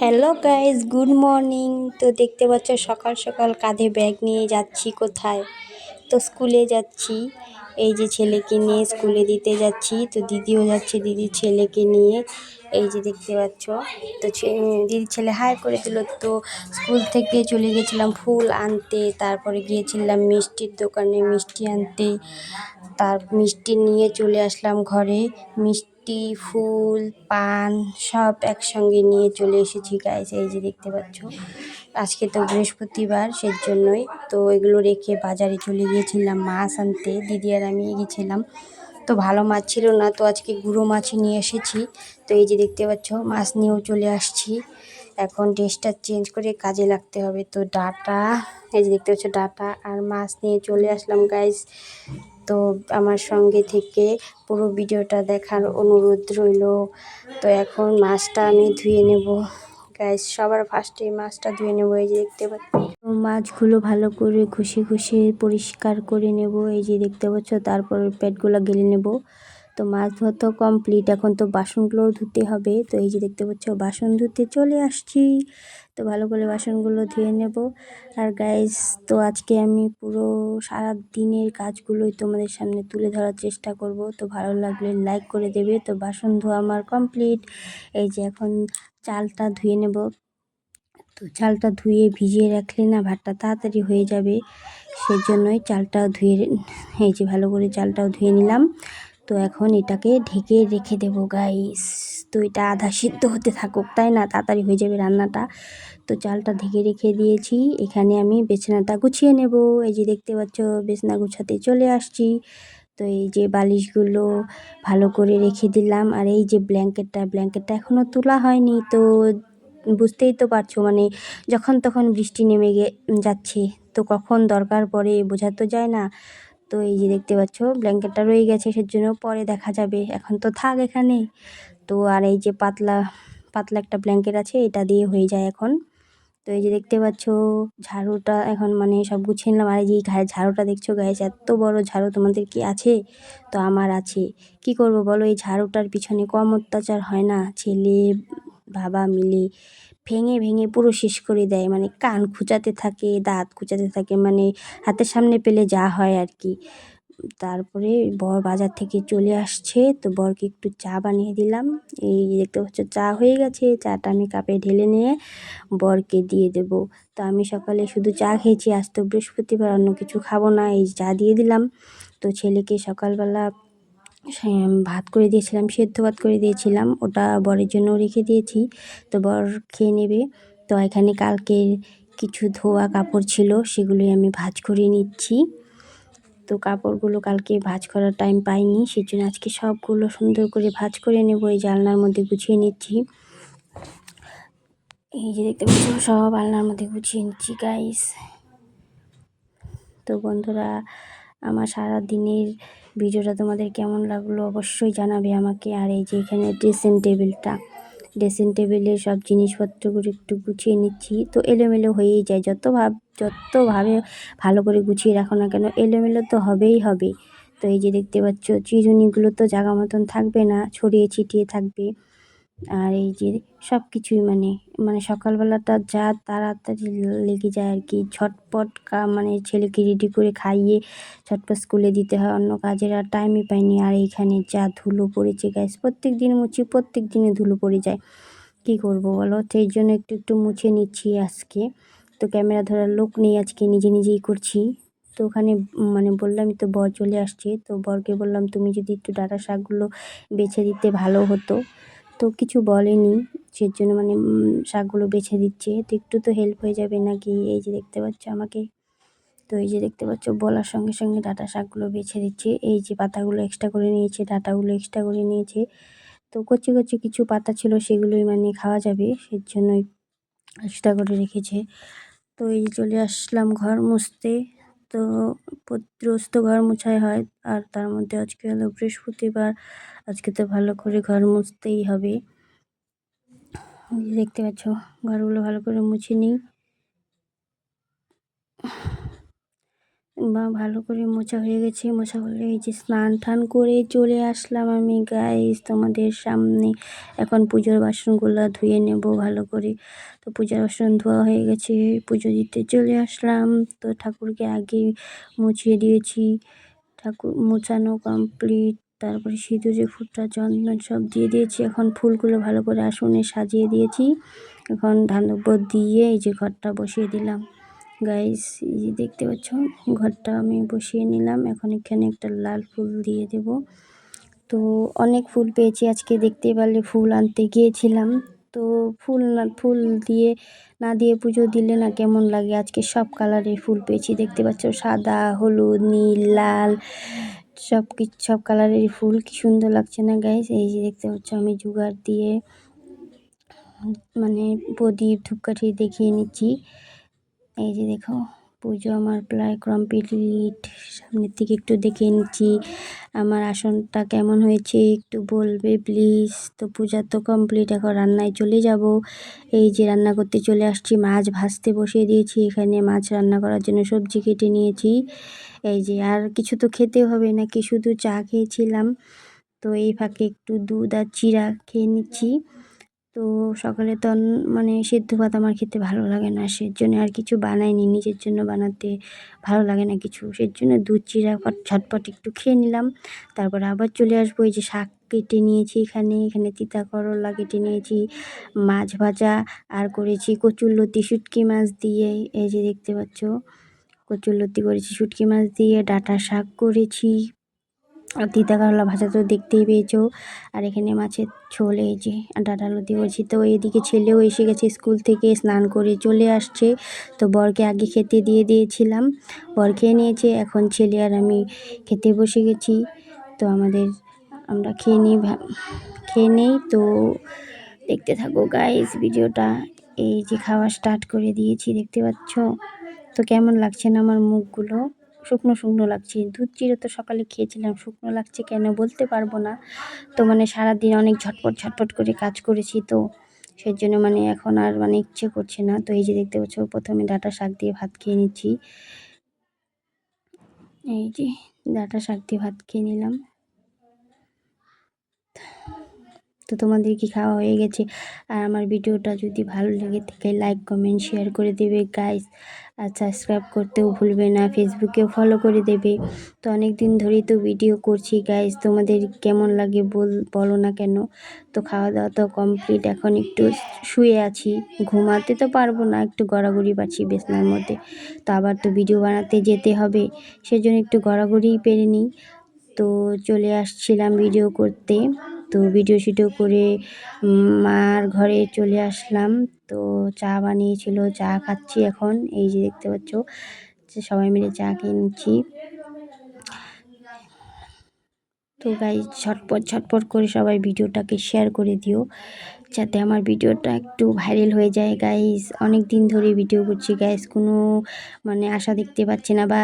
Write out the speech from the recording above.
Hello guys good morning তো দেখতে পাচ্ছ, সকাল সকাল কাঁধে ব্যাগ নিয়ে যাচ্ছি কোথায়? তো স্কুলে যাচ্ছি। এই যে ছেলেকে নিয়ে স্কুলে দিতে যাচ্ছি, তো দিদিও যাচ্ছে, দিদির ছেলেকে নিয়ে। এই যে দেখতে পাচ্ছ, তো দিদির ছেলে হাই করে দিল, তো স্কুল থেকে চলে গেছিলাম ফুল আনতে, তারপরে গিয়েছিলাম মিষ্টির দোকানে মিষ্টি আনতে। তার মিষ্টি নিয়ে চলে আসলাম ঘরে। মিষ্টি, ফুল, পান সব একসঙ্গে নিয়ে চলে এসেছি গাইজ এই যে দেখতে পাচ্ছ। আজকে তো বৃহস্পতিবার সেই জন্যই তো এগুলো রেখে বাজারে চলে গিয়েছিলাম, মাছ আনতে। দিদি আর আমি গেছিলাম। তো ভালো মাছ ছিল না, তো আজকে গুঁড়ো মাছই নিয়ে এসেছি। তো এই যে দেখতে পাচ্ছ, মাছ নিয়েও চলে আসছি। এখন ড্রেসটা চেঞ্জ করে কাজে লাগতে হবে। তো ডাটা, এই যে দেখতে পাচ্ছ, ডাটা আর মাছ নিয়ে চলে আসলাম গাইজ তো আমার সঙ্গে থেকে পুরো ভিডিওটা দেখার অনুরোধ রইল। তো এখন মাছটা আমি ধুয়ে নেব। গ্যাস সবার ফার্স্টে মাছটা ধুয়ে নেব, এই যে দেখতে পাচ্ছি মাছগুলো ভালো করে ঘষে ঘষে পরিষ্কার করে নেব, এই যে দেখতে পাচ্ছ, তারপর পেটগুলো গেলে নেব। তো মাছ ধোয়া তো কমপ্লিট এখন তো বাসনগুলোও ধুতে হবে, তো এই যে দেখতে পাচ্ছ, বাসন ধুতে চলে আসছি। তো ভালো করে বাসনগুলো ধুয়ে নেব। আর গাইস তো আজকে আমি পুরো সারা দিনের কাজগুলোই তোমাদের সামনে তুলে ধরার চেষ্টা করব। তো ভালো লাগলে লাইক করে দেবে, তো বাসন ধোয়া আমার কমপ্লিট এই যে এখন চালটা ধুয়ে নেব। তো চালটা ধুয়ে ভিজিয়ে রাখলে না ভাতটা তাড়াতাড়ি হয়ে যাবে। সেই জন্যই চালটা ধুয়ে এই যে ভালো করে চালটাও ধুয়ে নিলাম। তো এখন এটাকে ঢেকে রেখে দেবো গাইস তো এটা আধা সিদ্ধ হতে থাকুক, তাই না? তাড়াতাড়ি হয়ে যাবে রান্নাটা। তো চালটা ঢেকে রেখে দিয়েছি। এখানে আমি বেছনাটা গুছিয়ে নেব। এই যে দেখতে পাচ্ছ বেছনা গুছাতে চলে আসছি। তো এই যে বালিশগুলো ভালো করে রেখে দিলাম, আর এই যে ব্ল্যাঙ্কেটটা ব্ল্যাঙ্কেটটা এখনও তোলা হয়নি, তো বুঝতেই তো পারছ মানে যখন তখন বৃষ্টি নেমে গে, যাচ্ছে, তো কখন দরকার পড়ে বোঝা তো যায় না। তো এই যে দেখতে পাচ্ছ, ব্ল্যাঙ্কেটটা রয়ে গেছে, সেজন্য পরে দেখা যাবে, এখন তো থাক এখানে। তো আর এই যে পাতলা পাতলা একটা ব্ল্যাঙ্কেট আছে, এটা দিয়ে হয়ে যায় এখন। তো এই যে দেখতে পাচ্ছ, ঝাড়ুটা এখন মানে সব গুছিয়ে নিলাম। আর এই যে ঘায়ে ঝাড়ুটা দেখছ গায়ে এত বড় ঝাড়ু তোমাদের কি আছে? তো আমার আছে। কি করব বলো, এই ঝাড়ুটার পিছনে কম অত্যাচার হয় না? ছেলে, বাবা মিলে ভেঙে ভেঙে পুরো শেষ করে দেয়। মানে কান খুঁচাতে থাকে, দাঁত খুঁচাতে থাকে মানে হাতের সামনে পেলে যা হয় আর কি। তারপরে বর বাজার থেকে চলে আসছে। তো বরকে একটু চা বানিয়ে দিলাম। এই দেখতে পাচ্ছ, চা হয়ে গেছে। চাটা আমি কাপে ঢেলে নিয়ে বরকে দিয়ে দেব। তো আমি সকালে শুধু চা খেয়েছি, আজ তো বৃহস্পতিবার, অন্য কিছু খাব না। এই চা দিয়ে দিলাম। তো ছেলেকে সকালবেলা ভাত করে দিয়েছিলাম, সেদ্ধ ভাত করে দিয়েছিলাম। ওটা বরের জন্য রেখে দিয়েছি। তো বর খেয়ে নেবে। তো এখানে কালকে কিছু ধোয়া কাপড় ছিল, সেগুলোই আমি ভাজ করে নিচ্ছি। তো কাপড়গুলো কালকে ভাজ করার টাইম পাইনি, সেজন্য আজকে সবগুলো সুন্দর করে ভাজ করে নেব, এই জানলার মধ্যে গুছিয়ে নিচ্ছি। এই যে দেখতে পাচ্ছ, সব আলনার মধ্যে গুছিয়ে নিচ্ছি গাইস তো বন্ধুরা, আমার সারা দিনের ভিডিওটা তোমাদের কেমন লাগল অবশ্যই জানাবে আমাকে, আর এই যে এখানে ড্রেসিং টেবিলটা ড্রেসিং টেবিলে সব জিনিসপত্রগুলো একটু গুছিয়ে নিচ্ছি। তো এলোমেলো হয়েই যায়। যত ভাব যতভাবে ভালো করে গুছিয়ে রাখো না কেন, এলোমেলো তো হবেই হবে। তো এই যে দেখতে পাচ্ছ, চিরুনিগুলো তো জায়গা মতন থাকবে না, ছড়িয়ে ছিটিয়ে থাকবে। আর এই যে সব কিছুই মানে মানে সকালবেলাটা যা তাড়াতাড়ি লেগে যায় আর কি। ঝটপট কা মানে ছেলেকে রেডি করে খাইয়ে ঝটপট স্কুলে দিতে হয়, অন্য কাজের আর টাইমই পাইনি। আর এইখানে যা ধুলো পড়েছে গ্যাস প্রত্যেক দিন মুছি, প্রত্যেক দিনে ধুলো পড়ে যায়। কি করব বলো? সেই জন্য একটু একটু মুছে নিচ্ছি আজকে। তো ক্যামেরা ধরার লোক নেই আজকে, নিজে নিজেই করছি। তো ওখানে মানে বললামই তো বর চলে আসছে। তো বরকে বললাম, তুমি যদি একটু ডাটা শাকগুলো বেছে দিতে ভালো হতো। তো কিছু বলেনি, সেজন্য মানে শাকগুলো বেছে দিচ্ছে। তো একটু তো হেল্প হয়ে যাবে নাকি? এই যে দেখতে পাচ্ছ আমাকে। তো এই যে দেখতে পাচ্ছ, বলার সঙ্গে সঙ্গে ডাটা শাকগুলো বেছে দিচ্ছে। এই যে পাতাগুলো এক্সট্রা করে নিয়েছে, ডাটাগুলো এক্সট্রা করে নিয়েছে। তো কচি কচি কিছু পাতা ছিল, সেগুলোই মানে খাওয়া যাবে, সেজন্যই জন্যই এক্সট্রা করে রেখেছে। তো এই চলে আসলাম ঘর মুছতে। তো রোজ তো ঘর মোছাই হয়। আর তার মধ্যে আজকে হলো বৃহস্পতিবার। আজকে তো ভালো করে ঘর মুছতেই হবে। দেখতে পাচ্ছ, ঘরগুলো ভালো করে মুছে নিই। বা ভালো করে মোছা হয়ে গেছে, মোছা হলে এই যে স্নান টান করে চলে আসলাম আমি গাইস তোমাদের সামনে। এখন পুজোর বাসনগুলো ধুয়ে নেব ভালো করে। তো পূজার বাসন ধোয়া হয়ে গেছে, পুজো দিতে চলে আসলাম। তো ঠাকুরকে আগে মুছিয়ে দিয়েছি, ঠাকুর মোছানো কমপ্লিট তারপরে সিঁদুরে ফুটা চন্দন সব দিয়ে দিয়েছি। এখন ফুলগুলো ভালো করে আসনে সাজিয়ে দিয়েছি। এখন ধানব্য দিয়ে এই যে ঘরটা বসিয়ে দিলাম। গাইস এই দেখতে পাচ্ছ, ঘরটা আমি বসিয়ে নিলাম। এখন এখানে একটা লাল ফুল দিয়ে দেব। তো অনেক ফুল পেয়েছি। আজকে দেখতে পারলে ফুল আনতে গিয়েছিলাম। তো ফুল না, ফুল দিয়ে না দিয়ে পুজো দিলে না কেমন লাগে? আজকে সব কালারের ফুল পেয়েছি। দেখতে পাচ্ছ, সাদা, হলুদ, নীল, লাল সব কিছু সব কালারের ফুল। কি সুন্দর লাগছে না গাইস এই যে দেখতে পাচ্ছ, আমি জুগার দিয়ে মানে প্রদীপ ধূপকাঠি দেখিয়ে নিচ্ছি। এই যে দেখো, পুজো আমার প্রায় কমপ্লিট সামনের দিকে একটু দেখে নিচ্ছি, আমার আসনটা কেমন হয়েছে একটু বলবে প্লিজ তো পূজা তো কমপ্লিট এখন রান্নায় চলে যাব। এই যে রান্না করতে চলে আসছি, মাছ ভাজতে বসিয়ে দিয়েছি, এখানে মাছ রান্না করার জন্য সবজি কেটে নিয়েছি। এই যে আর কিছু তো খেতে হবে নাকি, শুধু চা খেয়েছিলাম। তো এই ফাঁকে একটু দুধ আর চিরা খেয়ে নিচ্ছি। তো সকালে তো মানে সেদ্ধ ভাত আমার খেতে ভালো লাগে না, সেজন্য আর কিছু বানাইনি। নিজের জন্য বানাতে ভালো লাগে না কিছু, সেজন্য দুধ চিরা ঝটপট একটু খেয়ে নিলাম। তারপর আবার চলে আসব, এই যে শাক কেটে নিয়েছি এখানে এখানে তিতা করলা কেটে নিয়েছি, মাছ ভাজা, আর করেছি কচুরলতি, শুটকি মাছ দিয়ে, এই যে দেখতে পাচ্ছ, কচুরলতি করেছি, শুটকি মাছ দিয়ে, ডাটা শাক করেছি আর তিতা করলা ভাজা তো দেখতেই পেয়েছ। আর এখানে মাছের ঝোল, এই যে ডাটা লতি বলছি। তো এদিকে ছেলেও এসে গেছে স্কুল থেকে, স্নান করে চলে আসছে। তো বরকে আগে খেতে দিয়ে দিয়েছিলাম। বর খেয়ে নিয়েছে, এখন ছেলে আর আমি খেতে বসে গেছি। তো আমাদের, আমরা খেয়ে নিই খেয়ে নেই। তো দেখতে থাকো গাইস ভিডিওটা। এই যে খাওয়া স্টার্ট করে দিয়েছি, দেখতে পাচ্ছ? তো কেমন লাগছে না আমার মুখগুলো? শুকনো শুকনো লাগছে। দুধ চিরে তো সকালে খেয়েছিলাম, শুকনো লাগছে কেন বলতে পারব না। তো মানে সারাদিন অনেক ঝটপট ঝটপট করে কাজ করেছি তো সেই জন্য মানে এখন আর মানে ইচ্ছে করছে না। তো এই যে দেখতে পাচ্ছ, প্রথমে ডাটা শাক দিয়ে ভাত খেয়ে নিচ্ছি। এই যে ডাটা শাক দিয়ে ভাত খেয়ে নিলাম। তো তোমাদের কি খাওয়া হয়ে গেছে? আর আমার ভিডিওটা যদি ভালো লেগে থাকে লাইক কমেন্ট শেয়ার করে দেবে গাইস আর সাবস্ক্রাইব করতেও ভুলবে না ফেসবুকেও ফলো করে দেবে। তো অনেক দিন ধরেই তো ভিডিও করছি গাইস তোমাদের কেমন লাগে বল, বলো না কেন? তো খাওয়া দাওয়া তো কমপ্লিট এখন একটু শুয়ে আছি। ঘুমাতে তো পারব না, একটু গড়াগড়ি পাচ্ছি বেসনার মধ্যে। তো আবার তো ভিডিও বানাতে যেতে হবে, সেজন্য একটু গড়াগড়িই পেরে নিই। তো চলে আসছিলাম ভিডিও করতে। তো ভিডিও শিডিও করে মার ঘরে চলে আসলাম। তো চা বানিয়েছিল, চা খাচ্ছি এখন। এই যে দেখতে পাচ্ছ সবাই মিলে চা কিনছি। তো গাই ছটপট ছটপট করে সবাই ভিডিওটাকে শেয়ার করে দিও, যাতে আমার ভিডিওটা একটু ভাইরাল হয়ে যায়। গাইস অনেক দিন ধরে ভিডিও করছি। গাইস কোনো মানে আশা দেখতে পাচ্ছি না বা